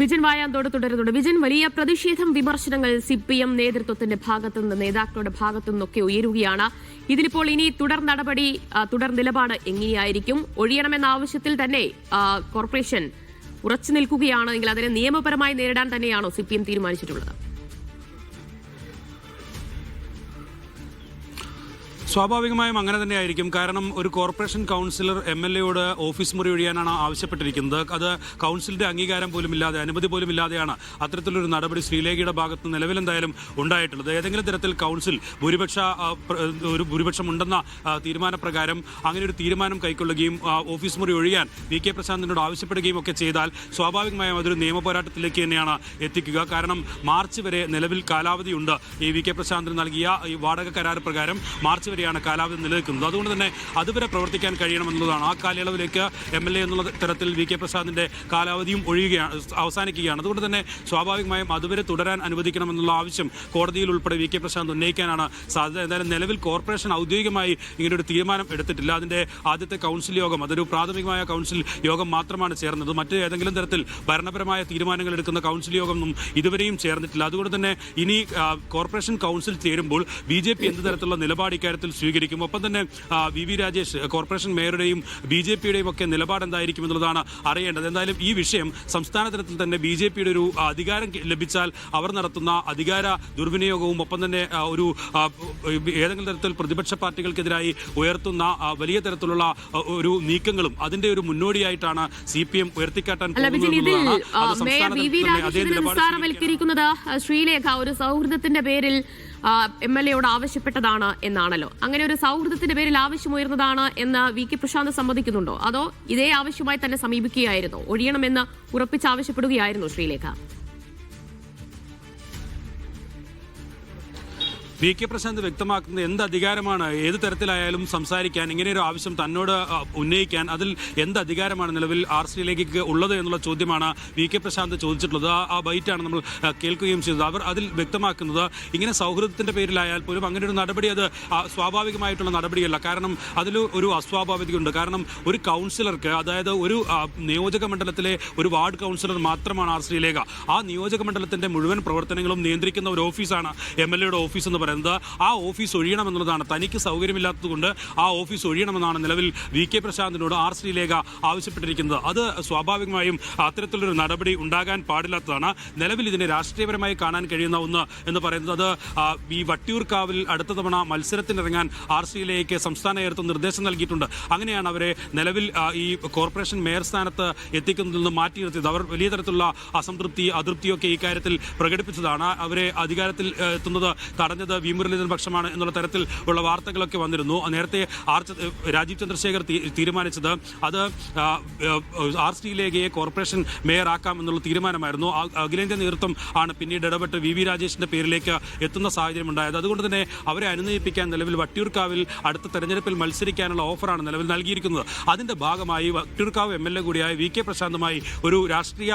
വിജൻ വായാന്തോട് തുടരുന്നുണ്ട്. വിജൻ വലിയ പ്രതിഷേധം വിമർശനങ്ങൾ സി പി എം നേതൃത്വത്തിന്റെ ഭാഗത്തു നിന്ന് നേതാക്കളുടെ ഭാഗത്തു നിന്നൊക്കെ ഉയരുകയാണ്. ഇതിലിപ്പോൾ ഇനി തുടർ നടപടി തുടർ നിലപാട് എങ്ങനെയായിരിക്കും? ഒഴിയണമെന്ന ആവശ്യത്തിൽ തന്നെ കോർപ്പറേഷൻ ഉറച്ചു നിൽക്കുകയാണ്. എങ്കിൽ അതിനെ നിയമപരമായി നേരിടാൻ തന്നെയാണോ സി തീരുമാനിച്ചിട്ടുള്ളത്? സ്വാഭാവികമായും അങ്ങനെ തന്നെയായിരിക്കും കാരണം ഒരു കോർപ്പറേഷൻ കൗൺസിലർ എം എൽ എയോട് ഓഫീസ് മുറി ഒഴിയാനാണ് ആവശ്യപ്പെട്ടിരിക്കുന്നത്. അത് കൗൺസിലിന്റെ അംഗീകാരം പോലും ഇല്ലാതെ അനുമതി പോലും ഇല്ലാതെയാണ് അത്തരത്തിലൊരു നടപടി ശ്രീലേഖയുടെ ഭാഗത്ത് നിലവിലെന്തായാലും ഉണ്ടായിട്ടുള്ളത്. ഏതെങ്കിലും തരത്തിൽ കൗൺസിൽ ഭൂരിപക്ഷ ഒരു ഭൂരിപക്ഷം ഉണ്ടെന്ന തീരുമാനപ്രകാരം അങ്ങനെ ഒരു തീരുമാനം കൈക്കൊള്ളുകയും ഓഫീസ് മുറി ഒഴിയാൻ വി കെ പ്രശാന്തിനോട് ആവശ്യപ്പെടുകയും ഒക്കെ ചെയ്താൽ സ്വാഭാവികമായും അതൊരു നിയമ പോരാട്ടത്തിലേക്ക് തന്നെയാണ് എത്തിക്കുക. കാരണം മാർച്ച് വരെ നിലവിൽ കാലാവധിയുണ്ട്. ഈ വി കെ പ്രശാന്തിന് നൽകിയ ഈ വാടക കരാർ പ്രകാരം മാർച്ച് വരെയാണ് കാലാവധി നിലനിൽക്കുന്നത്. അതുകൊണ്ട് തന്നെ അതുവരെ പ്രവർത്തിക്കാൻ കഴിയണമെന്നുള്ളതാണ് ആ കാലയളവിലേക്ക് എം എൽ എ എന്നുള്ള തരത്തിൽ വി കെ പ്രസാദിന്റെ കാലാവധിയും ഒഴിയുകയാണ് അവസാനിക്കുകയാണ്. അതുകൊണ്ട് തന്നെ സ്വാഭാവികമായും അതുവരെ തുടരാൻ അനുവദിക്കണമെന്നുള്ള ആവശ്യം കോടതിയിൽ ഉൾപ്പെടെ വി കെ പ്രശാന്ത് ഉന്നയിക്കാനാണ് സാധ്യത. എന്തായാലും നിലവിൽ കോർപ്പറേഷൻ ഔദ്യോഗികമായി ഇങ്ങനൊരു തീരുമാനം എടുത്തിട്ടില്ല. അതിന്റെ ആദ്യത്തെ കൗൺസിൽ യോഗം അതൊരു പ്രാഥമികമായ കൗൺസിൽ യോഗം മാത്രമാണ് ചേർന്നത്. മറ്റ് ഏതെങ്കിലും തരത്തിൽ ഭരണപരമായ തീരുമാനങ്ങൾ എടുക്കുന്ന കൗൺസിൽ യോഗമൊന്നും ഇതുവരെയും ചേർന്നിട്ടില്ല. അതുകൊണ്ട് തന്നെ ഇനി കോർപ്പറേഷൻ കൗൺസിൽ ചേരുമ്പോൾ ബി ജെ പി എന്ത് തരത്തിലുള്ള നിലപാട് ഇക്കാര്യത്തിൽ സ്വീകരിക്കും. ഒപ്പം തന്നെ വി വി രാജേഷ് കോർപ്പറേഷൻ മേയറുടെയും ബി ജെ പിയുടെയും ഒക്കെ നിലപാട് എന്തായിരിക്കും എന്നുള്ളതാണ് അറിയേണ്ടത്. എന്തായാലും ഈ വിഷയം സംസ്ഥാന തലത്തിൽ തന്നെ ബി ജെ പിയുടെ ഒരു അധികാരം ലഭിച്ചാൽ അവർ നടത്തുന്ന അധികാര ദുർവിനിയോഗവും ഒപ്പം തന്നെ ഒരു ഏതെങ്കിലും തരത്തിൽ പ്രതിപക്ഷ പാർട്ടികൾക്കെതിരായി ഉയർത്തുന്ന വലിയ തരത്തിലുള്ള ഒരു നീക്കങ്ങളും അതിന്റെ ഒരു മുന്നോടിയായിട്ടാണ് സി പി എം ഉയർത്തിക്കാട്ടാൻ പോകുന്നത് ശ്രീലേഖ ഒരു സൗഹൃദത്തിന്റെ പേരിൽ എം എൽ എയോട് ആവശ്യപ്പെട്ടതാണ് എന്നാണല്ലോ. അങ്ങനെ ഒരു സൗഹൃദത്തിന്റെ പേരിൽ ആവശ്യമുയർന്നതാണ് എന്ന് വി കെ പ്രശാന്ത് സമ്മതിക്കുന്നുണ്ടോ? അതോ ഇതേ ആവശ്യമായി തന്നെ സമീപിക്കുകയായിരുന്നോ? ഒഴിയണമെന്ന് ഉറപ്പിച്ചാവശ്യപ്പെടുകയായിരുന്നു ശ്രീലേഖ. വി കെ പ്രശാന്ത് വ്യക്തമാക്കുന്നത് എന്ത് അധികാരമാണ് ഏത് തരത്തിലായാലും സംസാരിക്കാൻ ഇങ്ങനെ ഒരു ആവശ്യം തന്നോട് ഉന്നയിക്കാൻ അതിൽ എന്ത് അധികാരമാണ് നിലവിൽ ആർ സിയിലേക്ക് ഉള്ളത് എന്നുള്ള ചോദ്യമാണ് വി കെ പ്രശാന്ത് ചോദിച്ചിട്ടുള്ളത്. ആ- ബൈറ്റാണ് നമ്മൾ കേൾക്കുകയും ചെയ്തത്. അവർ അതിൽ വ്യക്തമാക്കുന്നത് ഇങ്ങനെ സൗഹൃദത്തിന്റെ പേരിലായാൽ പോലും അങ്ങനെ ഒരു നടപടി അത് സ്വാഭാവികമായിട്ടുള്ള നടപടിയല്ല. കാരണം അതിൽ ഒരു അസ്വാഭാവികതയുണ്ട്. കാരണം ഒരു കൗൺസിലർക്ക് അതായത് ഒരു നിയോജക മണ്ഡലത്തിലെ ഒരു വാർഡ് കൗൺസിലർ മാത്രമാണ് ആർ ശ്രീലേഖ ആ നിയോജക മുഴുവൻ പ്രവർത്തനങ്ങളും നിയന്ത്രിക്കുന്ന ഒരു ഓഫീസാണ് എം എൽ എയുടെ ഓഫീസ് എന്ന് പറയുന്നത്. ആ ഓഫീസ് ഒഴിയണമെന്നുള്ളതാണ്. തനിക്ക് സൗകര്യമില്ലാത്തതുകൊണ്ട് ആ ഓഫീസ് ഒഴിയണമെന്നാണ് നിലവിൽ വി കെ പ്രശാന്തിനോട് ആർ ശ്രീലേഖ ആവശ്യപ്പെട്ടിരിക്കുന്നത്. അത് സ്വാഭാവികമായും അത്തരത്തിലൊരു നടപടി ഉണ്ടാകാൻ പാടില്ലാത്തതാണ്. നിലവിൽ ഇതിനെ രാഷ്ട്രീയപരമായി കാണാൻ കഴിയുന്ന ഒന്ന് എന്ന് പറയുന്നത് ഈ വട്ടിയൂർക്കാവിൽ അടുത്ത തവണ മത്സരത്തിനിറങ്ങാൻ ആർ ശ്രീലേഖയ്ക്ക് സംസ്ഥാന നേതൃത്വം നിർദ്ദേശം നൽകിയിട്ടുണ്ട്. അങ്ങനെയാണ് അവരെ നിലവിൽ ഈ കോർപ്പറേഷൻ മേയർ സ്ഥാനത്ത് എത്തിക്കുന്നതിൽ നിന്ന് മാറ്റി നിർത്തിയത്. അവർ വലിയ തരത്തിലുള്ള അസംതൃപ്തി അതൃപ്തിയൊക്കെ ഇക്കാര്യത്തിൽ പ്രകടിപ്പിച്ചതാണ്. അവരെ അധികാരത്തിൽ എത്തുന്നത് തടഞ്ഞത് വി മുരളീധരൻ പക്ഷമാണ് എന്നുള്ള തരത്തിൽ ഉള്ള വാർത്തകളൊക്കെ വന്നിരുന്നു. നേരത്തെ ആർ രാജീവ് ചന്ദ്രശേഖർ തീരുമാനിച്ചത് അത് ആർ ശ്രീലേഖയെ കോർപ്പറേഷൻ മേയർ ആക്കാം എന്നുള്ള തീരുമാനമായിരുന്നു അഖിലേന്ത്യാ നേതൃത്വം ആണ് പിന്നീട് ഇടപെട്ട് വി വി രാജേഷിന്റെ പേരിലേക്ക് എത്തുന്ന സാഹചര്യം ഉണ്ടായത് അതുകൊണ്ട് തന്നെ അവരെ അനുനയിപ്പിക്കാൻ നിലവിൽ വട്ടിയൂർക്കാവിൽ അടുത്ത തെരഞ്ഞെടുപ്പിൽ മത്സരിക്കാനുള്ള ഓഫറാണ് നിലവിൽ നൽകിയിരിക്കുന്നത്. അതിന്റെ ഭാഗമായി വട്ടിയൂർക്കാവ് എം എൽ എ കൂടിയായ വി കെ പ്രശാന്തുമായി ഒരു രാഷ്ട്രീയ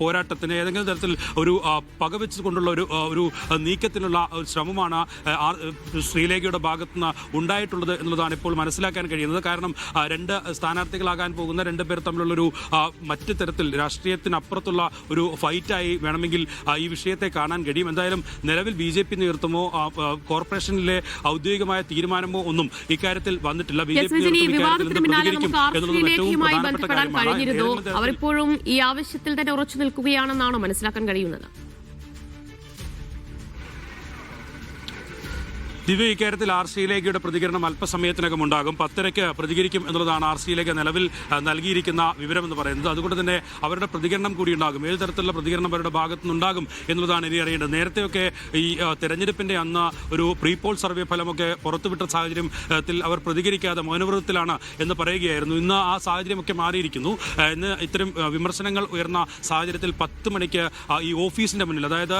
പോരാട്ടത്തിന് ഏതെങ്കിലും തരത്തിൽ ഒരു പകവെച്ചുകൊണ്ടുള്ള ഒരു ഒരു നീക്കത്തിനുള്ള ശ്രമമാണ് ശ്രീലേഖയുടെ ഭാഗത്തുനിന്ന് ഉണ്ടായിട്ടുള്ളത് എന്നുള്ളതാണ് ഇപ്പോൾ മനസ്സിലാക്കാൻ കഴിയുന്നത്. കാരണം രണ്ട് സ്ഥാനാർത്ഥികളാകാൻ പോകുന്ന രണ്ട് പേർ തമ്മിലുള്ളൊരു മറ്റ് തരത്തിൽ രാഷ്ട്രീയത്തിനപ്പുറത്തുള്ള ഒരു ഫൈറ്റായി വേണമെങ്കിൽ ഈ വിഷയത്തെ കാണാൻ കഴിയും. എന്തായാലും നിലവിൽ ബി ജെ പി നേതൃത്വമോ കോർപ്പറേഷനിലെ ഔദ്യോഗികമായ തീരുമാനമോ ഒന്നും ഇക്കാര്യത്തിൽ വന്നിട്ടില്ല. ബി ജെ പി നേതൃത്വം അവരിപ്പോഴും ഈ ആവശ്യത്തിൽ തന്നെ ഉറച്ചു നിൽക്കുകയാണെന്നാണ് മനസ്സിലാക്കാൻ കഴിയുന്നത്? ദിവ്യ ഇക്കാര്യത്തിൽ ആർ സി ലേഖയുടെ പ്രതികരണം അല്പസമയത്തിനകം ഉണ്ടാകും. പത്തരയ്ക്ക് പ്രതികരിക്കും എന്നുള്ളതാണ് ആർ സി ലേഖ നിലവിൽ നൽകിയിരിക്കുന്ന വിവരം എന്ന് പറയുന്നത്. അതുകൊണ്ട് തന്നെ അവരുടെ പ്രതികരണം കൂടി ഉണ്ടാകും. ഏത് തരത്തിലുള്ള പ്രതികരണം അവരുടെ ഭാഗത്തുനിന്നുണ്ടാകും എന്നുള്ളതാണ് ഇനി അറിയേണ്ടത്. നേരത്തെയൊക്കെ ഈ തെരഞ്ഞെടുപ്പിന്റെ അന്ന് ഒരു പ്രീപോൾ സർവേ ഫലമൊക്കെ പുറത്തുവിട്ട സാഹചര്യത്തിൽ അവർ പ്രതികരിക്കാതെ മൗനവ്രതത്തിലാണ് എന്ന് പറയുകയായിരുന്നു. ഇന്ന് ആ സാഹചര്യമൊക്കെ മാറിയിരിക്കുന്നു. ഇന്ന് ഇത്തരം വിമർശനങ്ങൾ ഉയർന്ന സാഹചര്യത്തിൽ പത്ത് മണിക്ക് ഈ ഓഫീസിന്റെ മുന്നിൽ അതായത്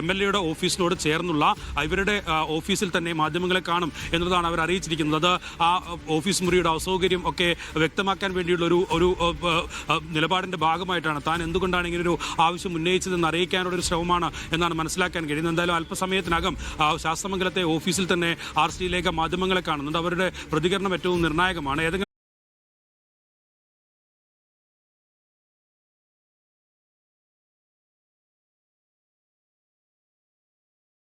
എം എൽ എയുടെ ഓഫീസിനോട് ചേർന്നുള്ള ഇവരുടെ ആ, ഓഫീസിൽ തന്നെ മാധ്യമങ്ങളെ കാണും എന്നുള്ളതാണ് അവർ അറിയിച്ചിരിക്കുന്നത്. അത് ആ ഓഫീസ് മുറിയുടെ അസൗകര്യം ഒക്കെ വ്യക്തമാക്കാൻ വേണ്ടിയുള്ള ഒരു ഒരു നിലപാടിന്റെ ഭാഗമായിട്ടാണ് താൻ എന്തുകൊണ്ടാണ് ഇങ്ങനെ ഒരു ആവശ്യം ഉന്നയിച്ചതെന്ന് അറിയിക്കാനുള്ള ഒരു ശ്രമമാണ് എന്നാണ് മനസ്സിലാക്കാൻ കഴിയുന്നത്. എന്തായാലും അല്പസമയത്തിനകം ശാസ്ത്രമംഗലത്തെ ഓഫീസിൽ തന്നെ ആർ സിയിലേക്ക് മാധ്യമങ്ങളെ കാണുന്നുണ്ട്. അവരുടെ പ്രതികരണം ഏറ്റവും നിർണായകമാണ്. ഏതെങ്കിലും